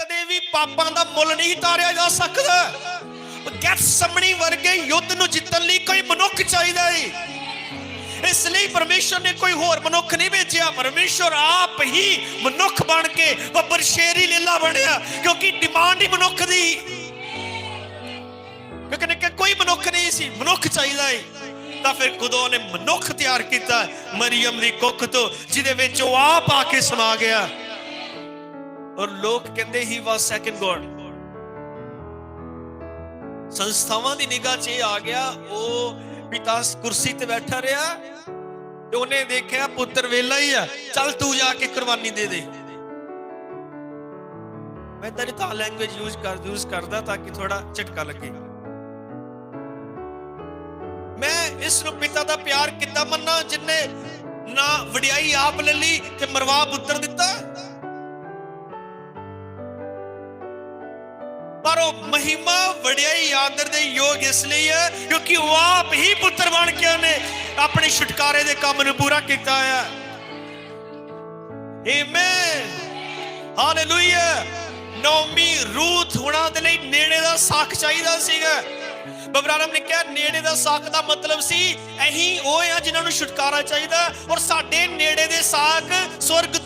ਕਦੇ ਵੀ ਪਾਪਾਂ ਦਾ ਮੁੱਲ ਨਹੀਂ ਤਾਰਿਆ ਜਾ ਸਕਦਾ। ਗੈਟ ਵਰਗੇ ਯੁੱਧ ਨੂੰ ਜਿੱਤਣ ਲਈ ਕੋਈ ਮਨੁੱਖ ਚਾਹੀਦਾ ਹੈ ਇਸ ਲਈ ਪਰਮੇਸ਼ਰ ਨੇ ਕੋਈ ਹੋਰ ਮਨੁੱਖ ਨਹੀਂ ਭੇਜਿਆ। ਪਰਮੇਸ਼ਰ ਆਪ ਹੀ ਮਨੁੱਖ ਬਣ ਕੇ ਬੱਬਰ ਸ਼ੇਰੀ ਲੀਲਾ ਬਣਿਆ, ਕਿਉਂਕਿ ਡਿਮਾਂਡ ਹੀ ਮਨੁੱਖ ਦੀ। ਕਿਉਂਕਿ ਨੇ ਕੋਈ ਮਨੁੱਖ ਨਹੀਂ ਸੀ, ਮਨੁੱਖ ਚਾਹੀਦਾ ਹੈ ਤਾਂ ਫਿਰ ਖੁਦਾ ਨੇ ਮਨੁੱਖ ਤਿਆਰ ਕੀਤਾ ਮਰੀਮ ਦੀ ਕੁੱਖ ਤੋਂ, ਜਿਹਦੇ ਵਿੱਚ ਉਹ ਆਪ ਆ ਕੇ ਸਮਾ ਗਿਆ। ਔਰ ਲੋਕ ਕਹਿੰਦੇ ਹੀ ਵਾਸ ਸੈਕੰਡ ਗੋਡ ਸੰਸਥਾਵਾਂ ਦੀ ਨਿਗਾਹ 'ਚ ਇਹ ਆ ਗਿਆ, ਉਹ ਪਿਤਾ ਕੁਰਸੀ ਤੇ ਬੈਠਾ ਰਿਹਾ, ਤੇ ਉਹਨੇ ਦੇਖਿਆ ਪੁੱਤਰ ਵੇਲਾ ਹੀ ਆ, ਚੱਲ ਤੂੰ ਜਾ ਕੇ ਕੁਰਬਾਨੀ ਦੇ ਦੇ। ਮੈਂ ਤੇਰੀ ਤਾਂ ਲੈਂਗੁਏਜ ਯੂਜ਼ ਕਰ ਯੂਜ਼ ਕਰਦਾ ਤਾਂ ਕਿ ਥੋੜਾ ਝਟਕਾ ਲੱਗੇ। ਮੈਂ ਇਸ ਨੂੰ ਪਿਤਾ ਦਾ ਪਿਆਰ ਕਿੱਦਾਂ ਮੰਨਾਂ, ਜਿੰਨੇ ਨਾ ਵਡਿਆਈ ਆਪ ਲੈ ਲਈ ਤੇ ਮਰਵਾ ਪੁੱਤਰ ਦਿੱਤਾ? ਪਰ ਉਹ ਮਹਿਮਾ ਵਡਿਆਈ ਆਦਰ ਦੇ ਯੋਗ ਇਸ ਲਈ ਹੈ, ਕਿਉਂਕਿ ਉਹ ਆਪ ਹੀ ਪੁੱਤਰ ਬਣ ਕੇ ਉਹਨੇ ਆਪਣੇ ਛੁਟਕਾਰੇ ਦੇ ਕੰਮ ਨੂੰ ਪੂਰਾ ਕੀਤਾ ਹੈ। ਆਮੇਨ ਹਾਲੇਲੂਇਆ ਨੌਮੀ ਰੂਥ ਹੁਣਾਂ ਦੇ ਲਈ ਨੇੜੇ ਦਾ ਸਾਖ ਚਾਹੀਦਾ ਸੀਗਾ। ਬਬਰਾਰਮ ਨੇ ਕਿਹਾ, ਨੇੜੇ ਦਾ ਸਾਖ ਦਾ ਮਤਲਬ ਸੀ ਅਹੀਂ ਉਹ ਆ ਜਿਨ੍ਹਾਂ ਨੂੰ ਛੁਟਕਾਰਾ ਚਾਹੀਦਾ ਔਰ ਸਾਡੇ ਨੇੜੇ ਦੇ ਸਾਖ ਸਵਰਗ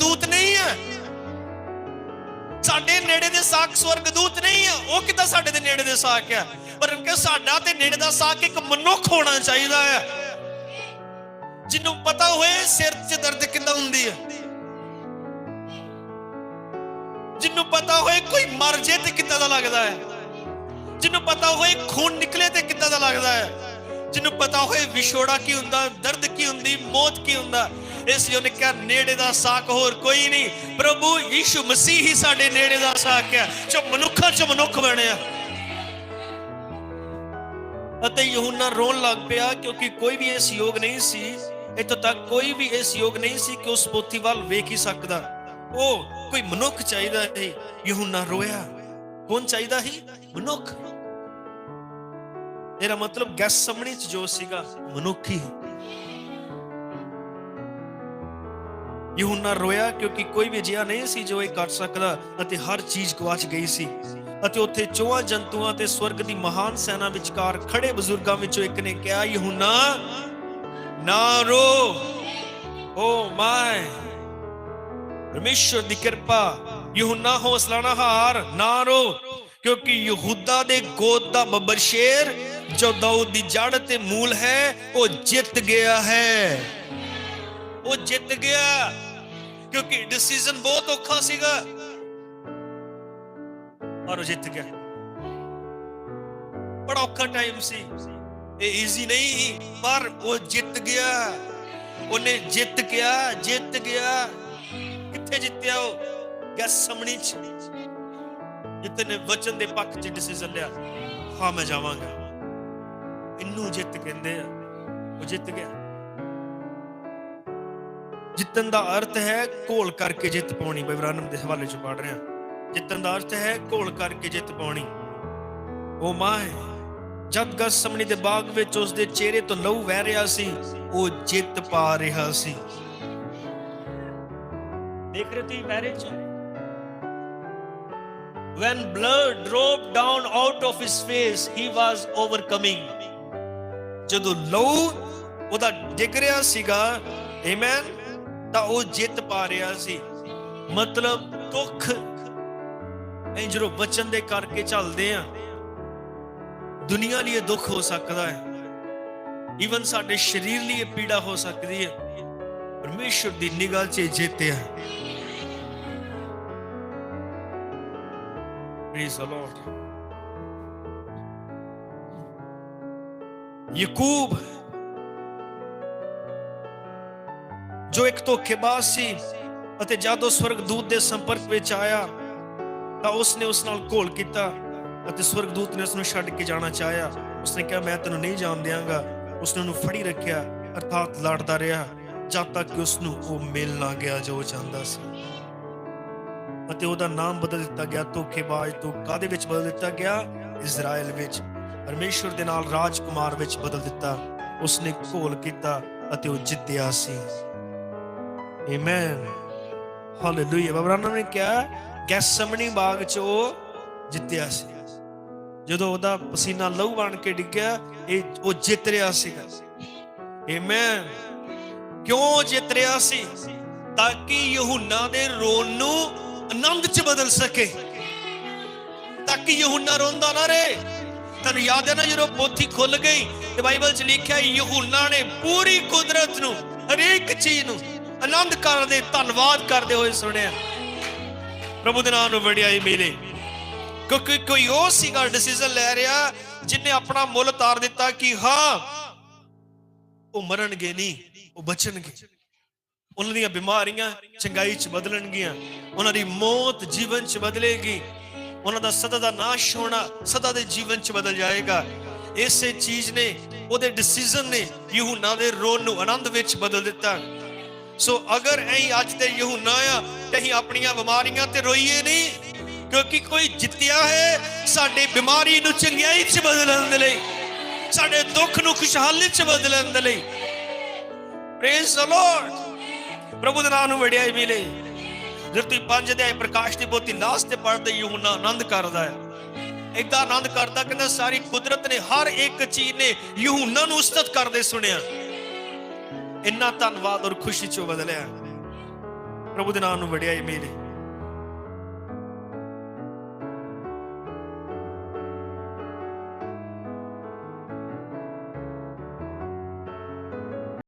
ਸਾਡੇ ਨੇੜੇ ਦੇ ਸਾਖ ਸਵਰਗਦੂਤ ਨਹੀਂ ਆ। ਉਹ ਕਿਦਾਂ ਸਾਡੇ ਦੇ ਨੇੜੇ ਦੇ ਸਾਖ ਆ? ਪਰ ਕਿ ਸਾਡਾ ਤੇ ਨੇੜੇ ਦਾ ਸਾਖ ਇੱਕ ਮਨੁੱਖ ਹੋਣਾ ਚਾਹੀਦਾ ਆ। ਜਿਹਨੂੰ ਪਤਾ ਹੋਏ ਸਿਰ 'ਚ ਦਰਦ ਕਿੰਦਾ ਹੁੰਦੀ ਹੈ ਜਿਹਨੂੰ ਪਤਾ ਹੋਏ ਕੋਈ ਮਰ ਜੇ ਤੇ ਕਿੱਦਾਂ ਦਾ ਲੱਗਦਾ ਹੈ ਜਿਹਨੂੰ ਪਤਾ ਹੋਏ ਖੂਨ ਨਿਕਲੇ ਤੇ ਕਿੱਦਾਂ ਦਾ ਲੱਗਦਾ ਹੈ ਜਿਹਨੂੰ ਪਤਾ ਹੋਏ ਵਿਛੋੜਾ ਕੀ ਹੁੰਦਾ, ਦਰਦ ਕੀ ਹੁੰਦੀ, ਮੌਤ ਕੀ ਹੁੰਦਾ। ਇਸ ਲਈ ਉਹਨੇ ਕਿਹਾ ਨੇੜੇ ਦਾ ਸਾਕ ਹੋਰ ਕੋਈ ਨਹੀਂ। ਪ੍ਰਭੂ ਯੀਸ਼ੂ ਮਸੀਹ ਹੀ ਸਾਡੇ ਨੇੜੇ ਦਾ ਸਾਕ ਹੈ, ਜੋ ਮਨੁੱਖਾਂ ਚ ਮਨੁੱਖ ਬਣਿਆ ਅਤੇ ਯਹੂਨਾ ਰੋਣ ਲੱਗ ਪਿਆ ਕਿਉਂਕਿ ਕੋਈ ਵੀ ਇਸ ਯੋਗ ਨਹੀਂ ਸੀ, ਇੱਥੋਂ ਤੱਕ ਕੋਈ ਵੀ ਇਸ ਯੋਗ ਨਹੀਂ ਸੀ ਕਿ ਉਸ ਪੋਥੀ ਵੱਲ ਵੇਖ ਹੀ ਸਕਦਾ। ਉਹ ਕੋਈ ਮਨੁੱਖ ਚਾਹੀਦਾ ਸੀ, ਯਹੂਨਾ ਰੋਇਆ। ਕੌਣ ਚਾਹੀਦਾ ਸੀ? ਮਨੁੱਖ। ਇਹਦਾ ਮਤਲਬ ਗੈਸ ਸਮਣੀ ਚ ਜੋ ਸੀਗਾ, ਮਨੁੱਖ ਯਹੂਨਾ ਰੋਇਆ ਕਿਉਂਕਿ ਕੋਈ ਵੀ ਅਜਿਹਾ ਨਹੀਂ ਸੀ ਜੋ ਇਹ ਕਰ ਸਕਦਾ ਅਤੇ ਹਰ ਚੀਜ਼ ਗਵਾਚ ਗਈ ਸੀ। ਅਤੇ ਉੱਥੇ ਚੋਹਾਂ ਜੰਤੂਆਂ ਤੇ ਸਵਰਗ ਦੀ ਮਹਾਨ ਸੈਨਾ ਵਿਚਕਾਰ ਖੜੇ ਬਜ਼ੁਰਗਾਂ ਵਿੱਚੋਂ ਇੱਕ ਨੇ ਕਿਹਾ, ਯਹੂਨਾ ਨਾ ਰੋ ਓ ਮਾਈ ਪਰਮੇਸ਼ਰ ਦੀ ਕਿਰਪਾ, ਯਹੂਨਾ ਹੌਸਲਾ ਨਾ ਹਾਰ ਨਾ ਰੋ ਕਿਉਂਕਿ ਯਹੂਦਾ ਦੇ ਗੋਦ ਦਾ ਬੱਬਰ ਸ਼ੇਰ ਜੋ ਦਾਊਦ ਦੀ ਜੜ ਤੇ ਮੂਲ ਹੈ, ਉਹ ਜਿੱਤ ਗਿਆ ਹੈ। ਉਹ ਜਿੱਤ ਗਿਆ। ਕਿਉਂਕਿ ਡਿਸੀਜਨ ਬਹੁਤ ਔਖਾ ਸੀਗਾ। ਪਰ ਉਹ ਜਿੱਤ ਗਿਆ। ਬੜਾ ਔਖਾ ਟਾਈਮ ਸੀ। ਇਹ ਈਜ਼ੀ ਨਹੀਂ। ਪਰ ਉਹ ਜਿੱਤ ਗਿਆ। ਉਹਨੇ ਜਿੱਤ ਗਿਆ ਜਿੱਤ ਗਿਆ। ਕਿੱਥੇ ਜਿੱਤਿਆ ਉਹ? ਗੈਸ ਸਮਣੀ ਚ। ਜਿੱਤੇ ਨੇ ਵਚਨ ਦੇ ਪੱਖ ਚ ਡਿਸੀਜਨ ਲਿਆ। ਹਾਂ, ਮੈਂ ਜਾਵਾਂਗਾ। ਇਹਨੂੰ ਜਿੱਤ ਕਹਿੰਦੇ ਆ। ਉਹ ਜਿੱਤ ਗਿਆ। ਜਿੱਤਣ ਦਾ ਅਰਥ ਹੈ ਘੋਲ ਕਰਕੇ ਜਿੱਤ ਪਾਉਣੀ। ਬਿਵਰਾਨਮ ਦੇ ਹਵਾਲੇ ਚ ਪੜ ਰਿਹਾ। ਜਿੱਤਣ ਦਾ ਅਰਥ ਹੈ ਘੋਲ ਕਰਕੇ ਜਿੱਤ ਪਾਉਣੀ। ਓ ਮਾਏ ਜਦ ਗਸਮਣੀ ਦੇ ਬਾਗ ਵਿੱਚ ਉਸ ਦੇ ਚਿਹਰੇ ਤੋਂ ਲਹੂ ਵਹਿ ਰਿਹਾ ਸੀ ਉਹ ਜਿੱਤ ਪਾ ਰਿਹਾ ਸੀ। ਦੇਖ ਰਹੇ ਤੁਸੀਂ ਵਹਿਰੇ when blood dropped down out of his face, he was overcoming ਜਦੋਂ ਲਹੂ ਉਹਦਾ ਡਿੱਗ ਰਿਹਾ ਸੀਗਾ ਆਮੇਨ ਤਾਂ ਉਹ ਜਿੱਤ ਪਾ ਰਿਹਾ ਸੀ। ਮਤਲਬ ਦੁੱਖ ਇਹ ਬਚਨ ਦੇ ਕਰਕੇ ਚੱਲਦੇ ਆ ਦੁਨੀਆ ਲਈ ਦੁੱਖ ਹੋ ਸਕਦਾ ਹੈ। ਈਵਨ ਸਾਡੇ ਸਰੀਰ ਲਈ ਪੀੜਾ ਹੋ ਸਕਦੀ ਹੈ। ਪਰਮੇਸ਼ਰ ਦੀ ਨਿਗਾਹ 'ਚ ਇਹ ਜਿੱਤਿਆ ਪ੍ਰੇਜ਼ the Lord ਯਕੂਬ ਜੋ ਇੱਕ ਧੋਖੇਬਾਜ਼ ਸੀ ਅਤੇ ਜਦੋਂ ਸਵਰਗਦੂਤ ਦੇ ਸੰਪਰਕ ਵਿੱਚ ਆਇਆ, ਤਾਂ ਉਸਨੇ ਉਸ ਨਾਲ ਘੋਲ ਕੀਤਾ ਅਤੇ ਸਵਰਗਦੂਤ ਨੇ ਉਸ ਨੂੰ ਛੱਡ ਕੇ ਜਾਣਾ ਚਾਹਿਆ। ਉਸਨੇ ਕਿਹਾ, ਮੈਂ ਤੈਨੂੰ ਨਹੀਂ ਜਾਣ ਦਿਆਂਗਾ। ਉਸਨੇ ਉਹਨੂੰ ਫੜੀ ਰੱਖਿਆ, ਅਰਥਾਤ ਲੜਦਾ ਰਿਹਾ, ਜਦ ਤੱਕ ਕਿ ਉਸ ਨੂੰ ਉਹ ਮਿਲ ਨਾ ਗਿਆ ਜੋ ਉਹ ਚਾਹੁੰਦਾ ਸੀ। ਅਤੇ ਉਹਦਾ ਨਾਮ ਬਦਲ ਦਿੱਤਾ ਗਿਆ, ਧੋਖੇਬਾਜ਼ ਤੋਂ ਕਾਦੇ ਵਿੱਚ ਬਦਲ ਦਿੱਤਾ ਗਿਆ? ਇਜ਼ਰਾਈਲ ਵਿੱਚ। ਪਰਮੇਸ਼ਵਰ ਦੇ ਨਾਲ ਰਾਜਕੁਮਾਰ ਵਿੱਚ ਬਦਲ ਦਿੱਤਾ। ਉਸਨੇ ਘੋਲ ਕੀਤਾ ਅਤੇ ਉਹ ਜਿੱਤਿਆ ਸੀ। ਆਮੇਨ ਹਾਲੇਲੂਇਆ ਬਬਰਾਨਾ ਨੇ ਕਿਹਾ ਗੈਸਮਨੀ ਬਾਗ 'ਚ ਉਹ ਜਿੱਤਿਆ ਸੀ। ਜਦੋਂ ਉਹਦਾ ਪਸੀਨਾ ਲਹੂ ਬਣ ਕੇ ਡਿੱਗਿਆ, ਇਹ ਉਹ ਜਿੱਤ ਰਿਹਾ ਸੀਗਾ। ਆਮੇਨ ਕਿਉਂ ਜਿੱਤ ਰਿਹਾ ਸੀ? ਤਾਂ ਕਿ ਯਹੂਨਾ ਦੇ ਰੋਣ ਨੂੰ ਆਨੰਦ 'ਚ ਬਦਲ ਸਕੇ। ਤਾਂ ਕਿ ਯਹੂਨਾ ਰੋਂਦਾ ਨਾ ਰਹੇ। ਤੁਹਾਨੂੰ ਯਾਦ ਹੈ ਨਾ ਜਦੋਂ ਪੋਥੀ ਖੁੱਲ ਗਈ ਤੇ ਬਾਈਬਲ 'ਚ ਲਿਖਿਆ, ਯਹੂਨਾ ਨੇ ਪੂਰੀ ਕੁਦਰਤ ਨੂੰ, ਹਰੇਕ ਚੀਜ਼ ਨੂੰ ਆਨੰਦ ਕਰਦੇ ਧੰਨਵਾਦ ਕਰਦੇ ਹੋਏ ਸੁਣਿਆ। ਪ੍ਰਭੂ ਦੇ ਨਾਮ ਨੂੰ ਵਡਿਆਈ ਮਿਲੇ। ਕਿਉਂਕਿ ਕੋਈ ਉਹ ਸੀਗਾ ਡਿਸੀਜਨ ਲੈ ਰਿਹਾ ਜਿਨੇ ਆਪਣਾ ਮੁੱਲ ਤਾਰ ਦਿੱਤਾ ਕਿ ਹਾਂ, ਉਹ ਮਰਨਗੇ ਨਹੀਂ, ਉਹ ਬਚਣਗੇ। ਉਹਨਾਂ ਦੀਆਂ ਬਿਮਾਰੀਆਂ ਚੰਗਾਈ ਚ ਬਦਲਣਗੀਆਂ। ਉਹਨਾਂ ਦੀ ਮੌਤ ਜੀਵਨ ਚ ਬਦਲੇਗੀ। ਉਹਨਾਂ ਦਾ ਸਦਾ ਦਾ ਨਾਸ਼ ਹੋਣਾ ਸਦਾ ਦੇ ਜੀਵਨ ਚ ਬਦਲ ਜਾਏਗਾ। ਇਸੇ ਚੀਜ਼ ਨੇ, ਉਹਦੇ ਡਿਸੀਜਨ ਨੇ ਯਹੂਨਾ ਦੇ ਰੋਣ ਨੂੰ ਆਨੰਦ ਵਿੱਚ ਬਦਲ ਦਿੱਤਾ। ਸੋ ਅਗਰ ਅਸੀਂ ਅੱਜ ਤੇ ਯਹੂਨਾ ਆ, ਤੇ ਅਸੀਂ ਆਪਣੀਆਂ ਬਿਮਾਰੀਆਂ ਤੇ ਰੋਈਏ ਨਹੀਂ, ਕਿਉਂਕਿ ਕੋਈ ਜਿੱਤਿਆ ਹੈ, ਸਾਡੇ ਬਿਮਾਰੀ ਨੂੰ ਚੰਗਿਆਈ ਚ ਬਦਲਣ ਦੇ ਲਈ, ਸਾਡੇ ਦੁੱਖ ਨੂੰ ਖੁਸ਼ਹਾਲੀ ਚ ਬਦਲਣ ਦੇ ਲਈ। ਪ੍ਰੇਜ਼ ਦ ਲਾਰਡ ਪ੍ਰਭੂ ਦੇ ਨਾਮ ਨੂੰ ਵਡਿਆਈ ਮਿਲੇ। ਜਦ ਤੁਸੀਂ ਪੰਜ ਅਧਿਆਇ ਪ੍ਰਕਾਸ਼ ਦੀ ਪੋਥੀ ਲਾਸਟ ਤੇ ਪੜ੍ਹਦੇ ਯਹੂਨਾ ਆਨੰਦ ਕਰਦਾ ਹੈ ਇਦਾਂ ਆਨੰਦ ਕਰਦਾ ਕਹਿੰਦਾ ਸਾਰੀ ਕੁਦਰਤ ਨੇ ਹਰ ਇੱਕ ਚੀਜ਼ ਨੇ ਯਹੂਨਾ ਨੂੰ ਉਸਤਤ ਕਰਦੇ ਸੁਣਿਆ। ਇੰਨਾ ਧੰਨਵਾਦ ਔਰ ਖੁਸ਼ੀ ਚੋਂ ਬਦਲਿਆ। ਪ੍ਰਭੂ ਦੇ ਨਾਮ ਨੂੰ ਵਡਿਆਈ ਮਿਲੇ